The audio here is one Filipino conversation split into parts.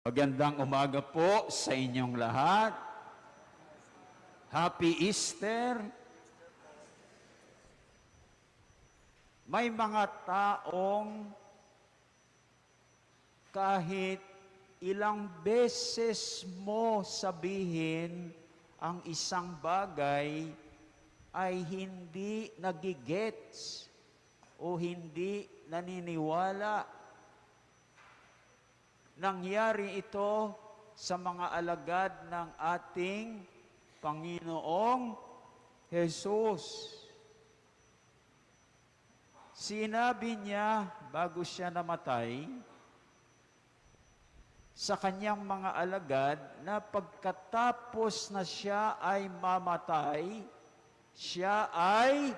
Magandang umaga po sa inyong lahat. Happy Easter. May mga taong kahit ilang beses mo sabihin ang isang bagay ay hindi nagigets o hindi naniniwala Nangyari ito sa mga alagad ng ating Panginoong Jesus. Sinabi niya bago siya namatay sa kanyang mga alagad na pagkatapos na siya ay mamatay, siya ay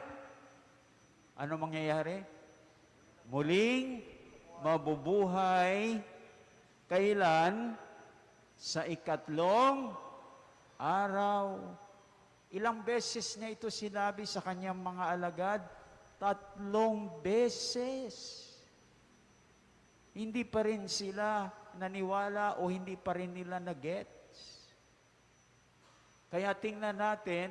ano mangyayari? Muling mabubuhay Kailan? Sa ikatlong araw. Ilang beses niya ito sinabi sa kanyang mga alagad? Tatlong beses. Hindi pa rin sila naniwala o hindi pa rin nila nagets. Kaya tingnan natin,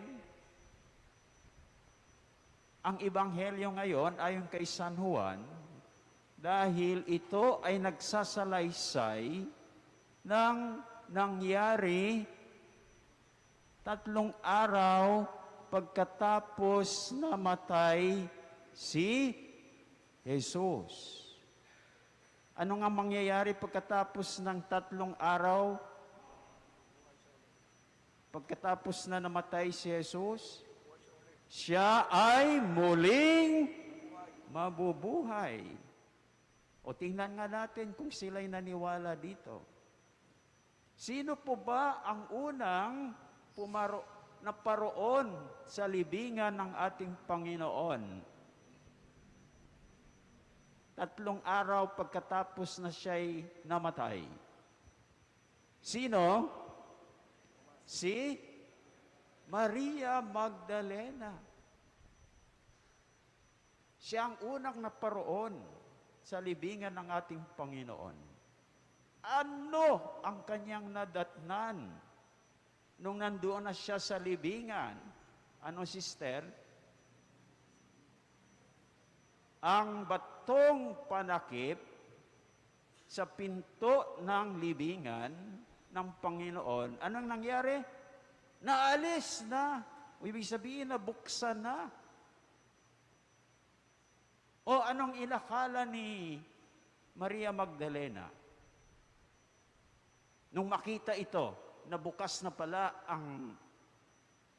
ang Ebanghelyo ngayon ayon kay San Juan, dahil ito ay nagsasalaysay ng nangyari tatlong araw pagkatapos namatay si Jesus. Ano nga mangyayari pagkatapos ng tatlong araw? Pagkatapos na namatay si Jesus, siya ay muling mabubuhay. O tingnan nga natin kung sila'y naniwala dito. Sino po ba ang unang pumaro, naparoon sa libingan ng ating Panginoon? Tatlong araw pagkatapos na siya'y namatay. Sino? Si Maria Magdalena. Siya ang unang naparoon sa libingan ng ating Panginoon. Ano ang kanyang nadatnan nung nandoon na siya sa libingan? Ano, sister? Ang batong panakip sa pinto ng libingan ng Panginoon, anong nangyari? Naalis na. Ibig sabihin, nabuksan na. O anong inakala ni Maria Magdalena? Nung makita ito, na bukas na pala ang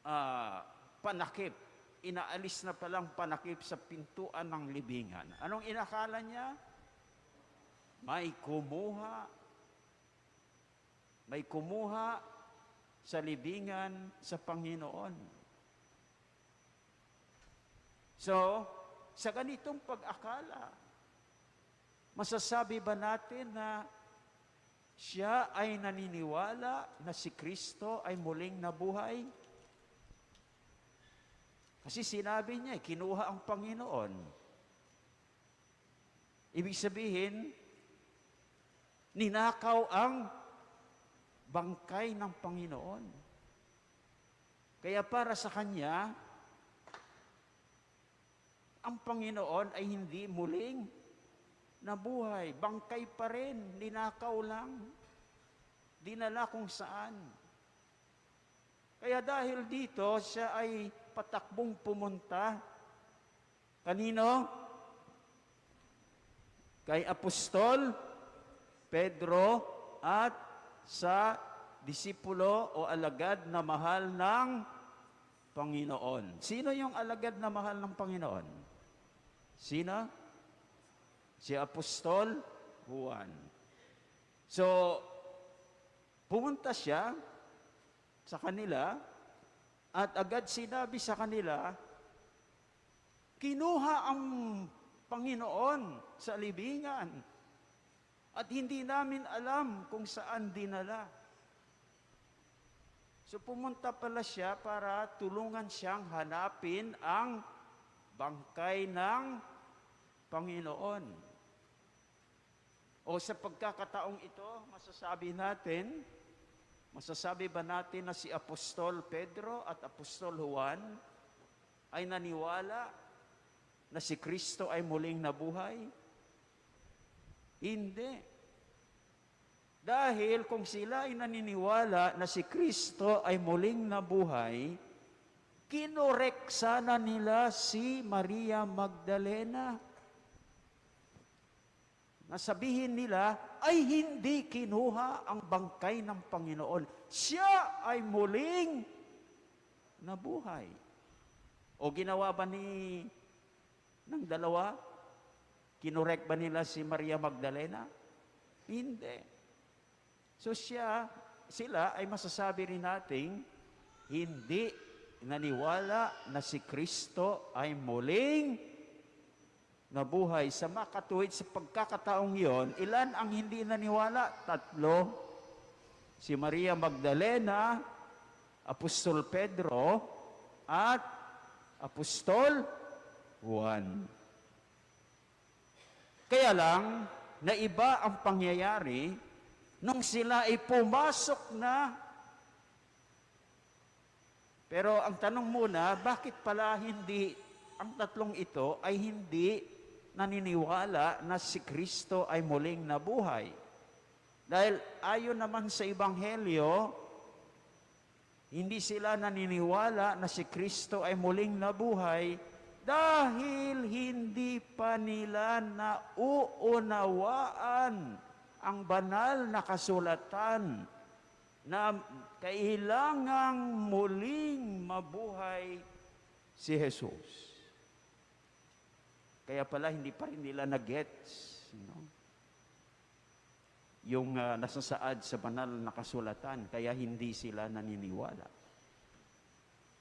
ah, panakip, inaalis na palang panakip sa pintuan ng libingan. Anong inakala niya? May kumuha. May kumuha sa libingan sa Panginoon. So, sa ganitong pag-akala, masasabi ba natin na siya ay naniniwala na si Kristo ay muling nabuhay? Kasi sinabi niya, kinuha ang Panginoon. Ibig sabihin, ninakaw ang bangkay ng Panginoon. Kaya para sa Kanya, ang Panginoon ay hindi muling nabuhay. Bangkay pa rin, ninakaw lang. Dinala kung saan. Kaya dahil dito, siya ay patakbong pumunta. Kanino? Kay Apostol Pedro at sa disipulo o alagad na mahal ng Panginoon. Sino yung alagad na mahal ng Panginoon? Sino? Si Apostol Juan. So, pumunta siya sa kanila at agad sinabi sa kanila, kinuha ang Panginoon sa libingan at hindi namin alam kung saan dinala. So pumunta pala siya para tulungan siyang hanapin ang bangkay ng Panginoon. O sa pagkakataong ito, masasabi natin, masasabi ba natin na si Apostol Pedro at Apostol Juan ay naniwala na si Kristo ay muling nabuhay? Hindi. Dahil kung sila ay naniniwala na si Kristo ay muling nabuhay, kinorek sana nila si Maria Magdalena. Nasabihin nila ay hindi kinuha ang bangkay ng Panginoon. Siya ay muling nabuhay. O ginawa ba ni ng dalawa? Kinorek ba nila si Maria Magdalena? Hindi. So siya, sila ay masasabi rin nating hindi naniwala na si Kristo ay muling nabuhay. Sa makatuwid sa pagkakataong yon, ilan ang hindi naniwala? Tatlo. Si Maria Magdalena, Apostol Pedro, at Apostol Juan. Kaya lang, na iba ang pangyayari nung sila ay pumasok na. Pero ang tanong muna, bakit pala hindi, ang tatlong ito ay hindi naniniwala na si Kristo ay muling nabuhay? Dahil ayon naman sa Ebanghelyo, hindi sila naniniwala na si Kristo ay muling nabuhay dahil hindi pa nila nauunawaan ang banal na kasulatan na kailangang muling mabuhay si Jesus. Kaya pala hindi pa rin nila na-gets you know, yung uh, nasasaad sa banal na kasulatan, kaya hindi sila naniniwala.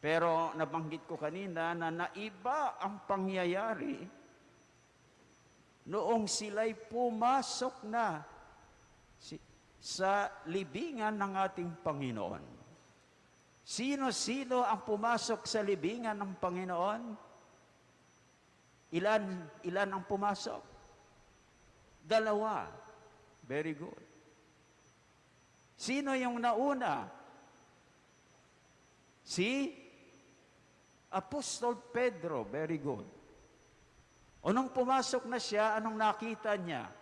Pero nabanggit ko kanina na naiba ang pangyayari noong sila'y pumasok na sa libingan ng ating Panginoon. Sino-sino ang pumasok sa libingan ng Panginoon? Ilan, ilan ang pumasok? Dalawa. Very good. Sino yung nauna? Si Apostol Pedro, very good. O nung pumasok na siya, anong nakita niya?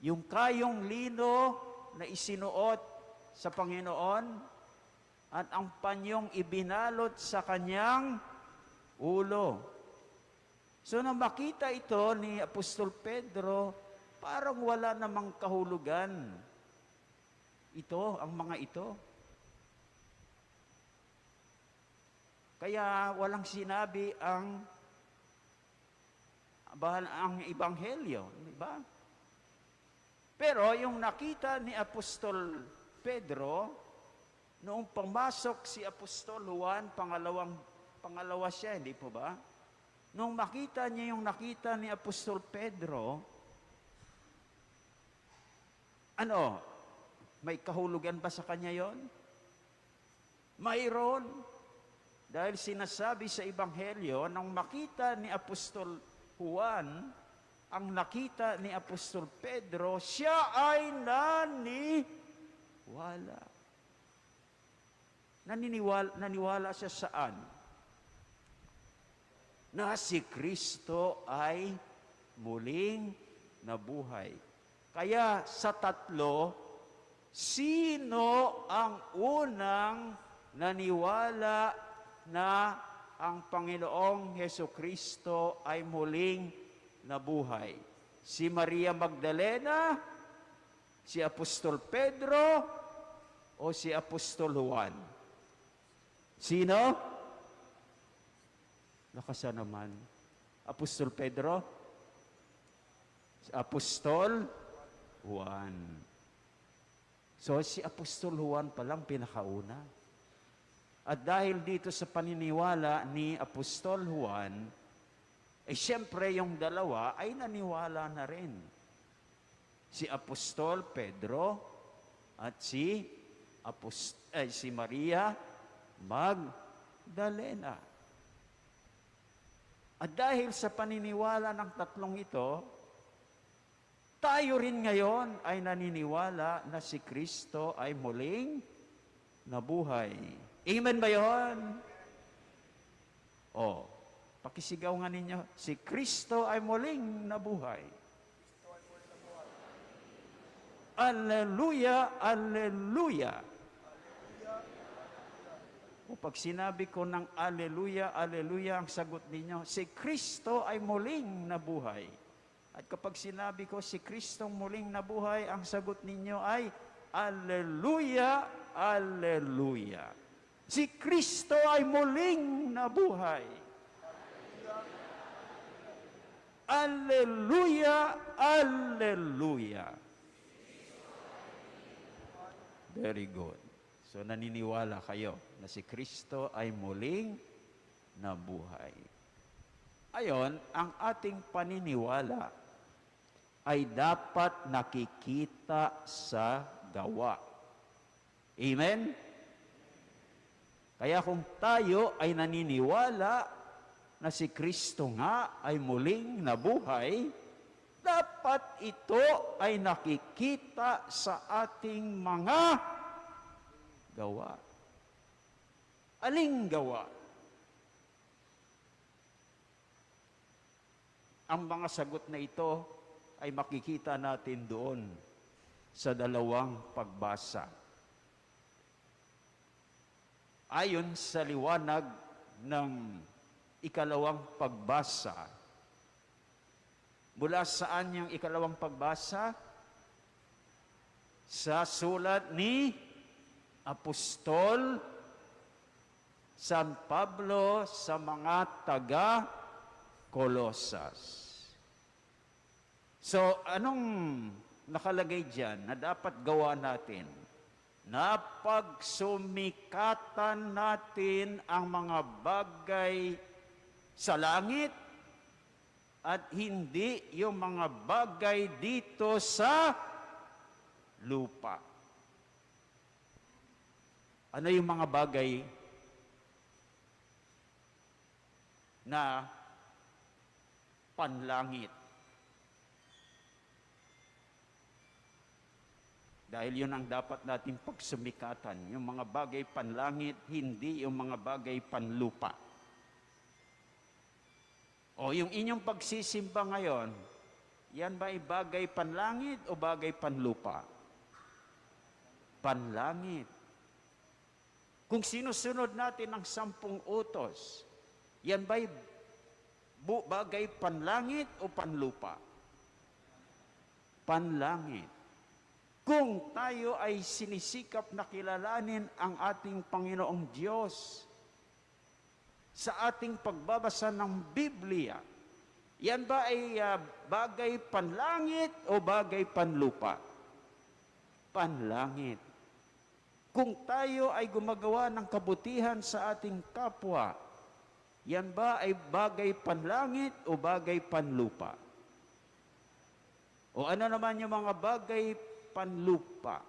Yung kayong lino na isinuot sa Panginoon at ang panyong ibinalot sa kanyang ulo. So nang makita ito ni Apostol Pedro, parang wala namang kahulugan. Ito, ang mga ito. Kaya walang sinabi ang ang ebanghelyo, di ba? Pero yung nakita ni Apostol Pedro noong pumasok si Apostol Juan, pangalawang pangalawa siya, hindi po ba? Nung makita niya yung nakita ni Apostol Pedro, ano, may kahulugan ba sa kanya yon? Mayroon. Dahil sinasabi sa Ebanghelyo, nang makita ni Apostol Juan, ang nakita ni Apostol Pedro, siya ay naniwala. Naniniwala, naniwala siya saan? Na si Kristo ay muling nabuhay. Kaya sa tatlo, sino ang unang naniwala na ang Panginoong Heso Kristo ay muling nabuhay. Si Maria Magdalena, si Apostol Pedro, o si Apostol Juan? Sino? Nakasa naman. Apostol Pedro? Si Apostol Juan. So si Apostol Juan palang pinakauna. At dahil dito sa paniniwala ni Apostol Juan, eh siyempre yung dalawa ay naniwala na rin. Si Apostol Pedro at si Apost eh, si Maria Magdalena. At dahil sa paniniwala ng tatlong ito, Tayo rin ngayon ay naniniwala na si Kristo ay muling nabuhay. Amen ba yon? O, pakisigaw nga ninyo, si Kristo ay muling nabuhay. Alleluia, alleluia. O pag sinabi ko ng alleluia, alleluia, ang sagot ninyo, si Kristo ay muling nabuhay. At kapag sinabi ko si Kristo muling nabuhay, ang sagot ninyo ay alleluia, alleluia. Si Kristo ay muling nabuhay. Alleluia, alleluia. Very good. So naniniwala kayo na si Kristo ay muling nabuhay. Ayon, ang ating paniniwala ay dapat nakikita sa gawa. Amen? Kaya kung tayo ay naniniwala na si Kristo nga ay muling nabuhay, dapat ito ay nakikita sa ating mga gawa. Aling gawa? Ang mga sagot na ito ay makikita natin doon sa dalawang pagbasa. Ayon sa liwanag ng ikalawang pagbasa, mula saan yung ikalawang pagbasa? Sa sulat ni Apostol San Pablo sa mga taga Colosas. So, anong nakalagay dyan na dapat gawa natin? Na pagsumikatan natin ang mga bagay sa langit at hindi yung mga bagay dito sa lupa. Ano yung mga bagay na panlangit? Dahil yun ang dapat natin pagsumikatan, yung mga bagay panlangit, hindi yung mga bagay panlupa. O yung inyong pagsisimba ngayon, yan ba ay bagay panlangit o bagay panlupa? Panlangit. Kung sinusunod natin ang sampung utos, yan ba ay bu- bagay panlangit o panlupa? Panlangit. Kung tayo ay sinisikap na kilalanin ang ating Panginoong Diyos sa ating pagbabasa ng Biblia, yan ba ay ah, bagay panlangit o bagay panlupa? Panlangit. Kung tayo ay gumagawa ng kabutihan sa ating kapwa, yan ba ay bagay panlangit o bagay panlupa? O ano naman yung mga bagay panlupa?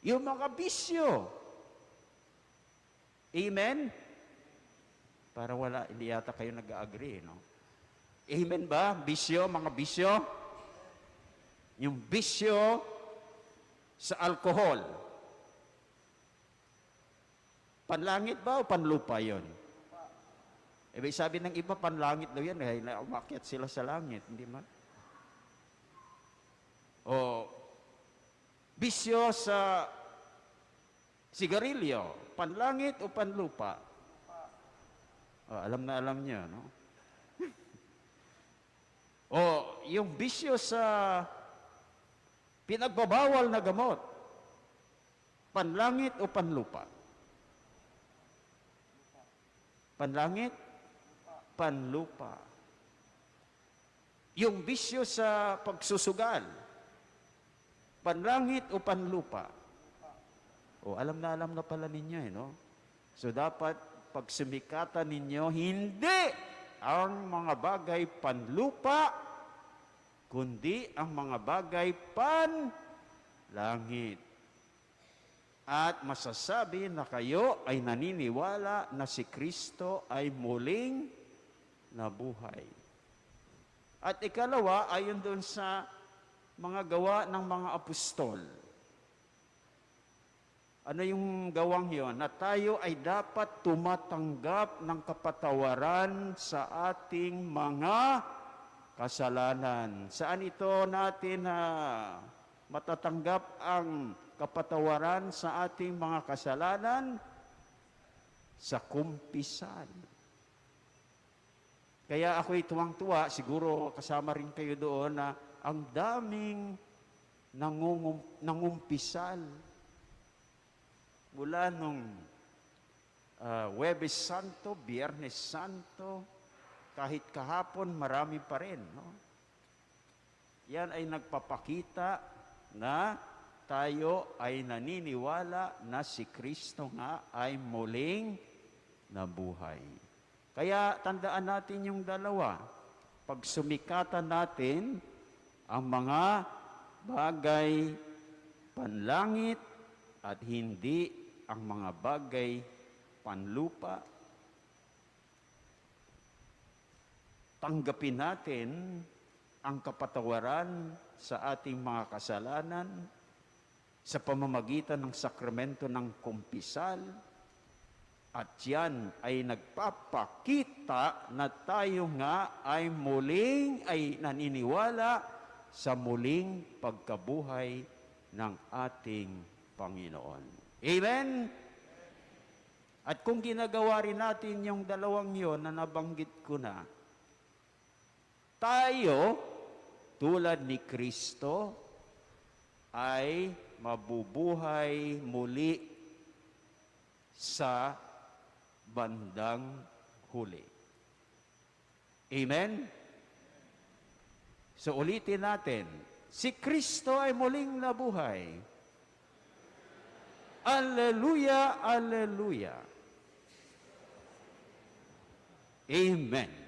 Yung mga bisyo. Amen? Para wala, hindi yata kayo nag-agree, no? Amen ba? Bisyo, mga bisyo? Yung bisyo sa alcohol. Panlangit ba o panlupa yon? Ibig sabi ng iba, panlangit daw yan, eh, umakyat sila sa langit, hindi ba? O, bisyo sa sigarilyo, panlangit o panlupa? O, alam na alam niyo, no? o, yung bisyo sa pinagbabawal na gamot, panlangit o panlupa? Panlangit? Panlupa. Yung bisyo sa pagsusugal, panlangit o panlupa? O, alam na alam na pala ninyo eh, no? So, dapat pagsumikatan ninyo, hindi ang mga bagay panlupa, kundi ang mga bagay panlangit. At masasabi na kayo ay naniniwala na si Kristo ay muling nabuhay. At ikalawa, ayon doon sa mga gawa ng mga apostol. Ano yung gawang yon? Na tayo ay dapat tumatanggap ng kapatawaran sa ating mga kasalanan. Saan ito natin na matatanggap ang kapatawaran sa ating mga kasalanan? Sa kumpisan. Kaya ako'y tuwang-tuwa, siguro kasama rin kayo doon na ang daming nangungum, nangumpisal mula nung ah, Webes Santo, Biyernes Santo, kahit kahapon marami pa rin. No? Yan ay nagpapakita na tayo ay naniniwala na si Kristo nga ay muling nabuhay. Kaya tandaan natin yung dalawa. Pag sumikatan natin ang mga bagay panlangit at hindi ang mga bagay panlupa, tanggapin natin ang kapatawaran sa ating mga kasalanan sa pamamagitan ng sakramento ng kumpisal, at yan ay nagpapakita na tayo nga ay muling ay naniniwala sa muling pagkabuhay ng ating Panginoon. Amen? At kung ginagawa rin natin yung dalawang yon na nabanggit ko na, tayo, tulad ni Kristo, ay mabubuhay muli sa bandang huli. Amen? So ulitin natin, si Kristo ay muling nabuhay. Alleluia, alleluia. Amen.